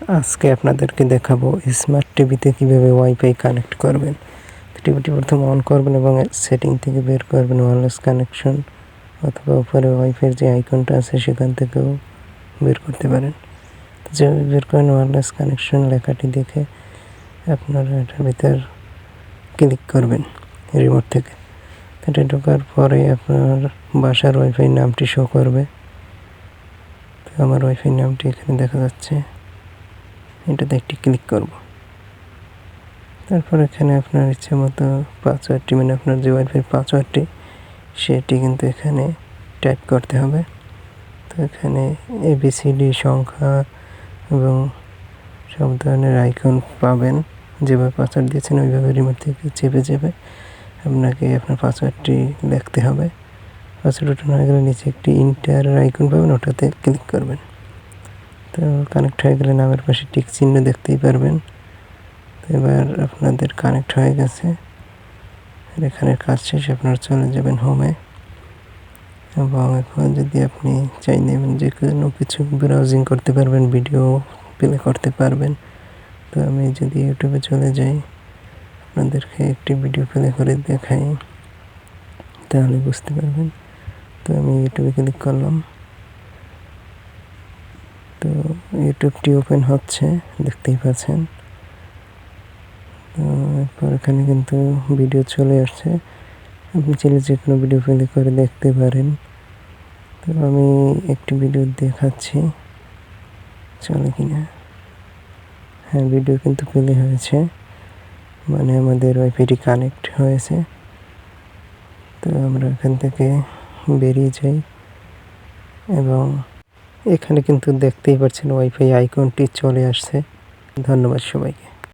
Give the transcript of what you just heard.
আজকে আপনাদেরকে দেখাবো স্মার্ট টিভিতে কীভাবে ওয়াইফাই কানেক্ট করবেন। টিভিটি প্রথমে অন করবেন এবং সেটিং থেকে বের করবেন ওয়্যারলেস কানেকশন অথবা উপরে ওয়াইফাইয়ের যে আইকনটা আছে সেখান থেকেও বের করতে পারেন। যেভাবে বের করেন ওয়্যারলেস কানেকশন লেখাটি দেখে আপনারা এটার ভিতর ক্লিক করবেন রিমোট থেকে। এটা ঢোকার পরে আপনার বাসার ওয়াইফাই নামটি শো করবে। আমার ওয়াইফাই নামটি এখানে দেখা যাচ্ছে। এটাতে একটি ক্লিক করব। তারপর এখানে আপনার ইচ্ছে মতো পাসওয়ার্ডটি মানে আপনার যে ওয়াইফাই পাসওয়ার্ডটি সেটি কিন্তু এখানে টাইপ করতে হবে। তো এখানে এবিসিডি সংখ্যা এবং সব ধরনের আইকন পাবেন। যেভাবে পাসওয়ার্ড দিয়েছেন, ওইভাবে রিমোট থেকে চেপে চেপে আপনাকে আপনার পাসওয়ার্ডটি লিখতে হবে। পাসওয়ার্ড ওঠানো হয়ে গেলে নিচে একটি ইন্টার আইকন পাবেন, ওটাতে ক্লিক করবেন। তো কানেক্ট হয়ে গেলে নামের পাশে টিক চিহ্ন দেখতেই পারবেন। এবার আপনাদের কানেক্ট হয়ে গেছে। এখানে কাজ শেষে, আপনারা চলে যাবেন হোমে এবং এখন যদি আপনি চাই নেবেন যে কোনো কিছু ব্রাউজিং করতে পারবেন ভিডিও প্লে করতে পারবেন। তো আমি যদি ইউটিউবে চলে যাই, আপনাদেরকে একটি ভিডিও প্লে করে দেখাই। তাহলে বুঝতে পারবেন। তো আমি ইউটিউবে ক্লিক করলাম তো ইউটিউবটি ওপেন হচ্ছে, দেখতেই পাচ্ছেন। এরপর এখানে কিন্তু ভিডিও চলে আসছে। আপনি চাইলে যে কোনো ভিডিও প্লে করে দেখতে পারেন। তো আমি একটি ভিডিও দেখাচ্ছি। চলে কিনা? হ্যাঁ ভিডিও কিন্তু প্লে হয়েছে। মানে আমাদের ওয়াইফাইটি কানেক্ট হয়েছে। তো আমরা এখান থেকে বেরিয়ে যাই। এবং এখানে কিন্তু দেখতেই পাচ্ছেন ওয়াইফাই আইকনটি চলে আসছে। ধন্যবাদ সবাইকে।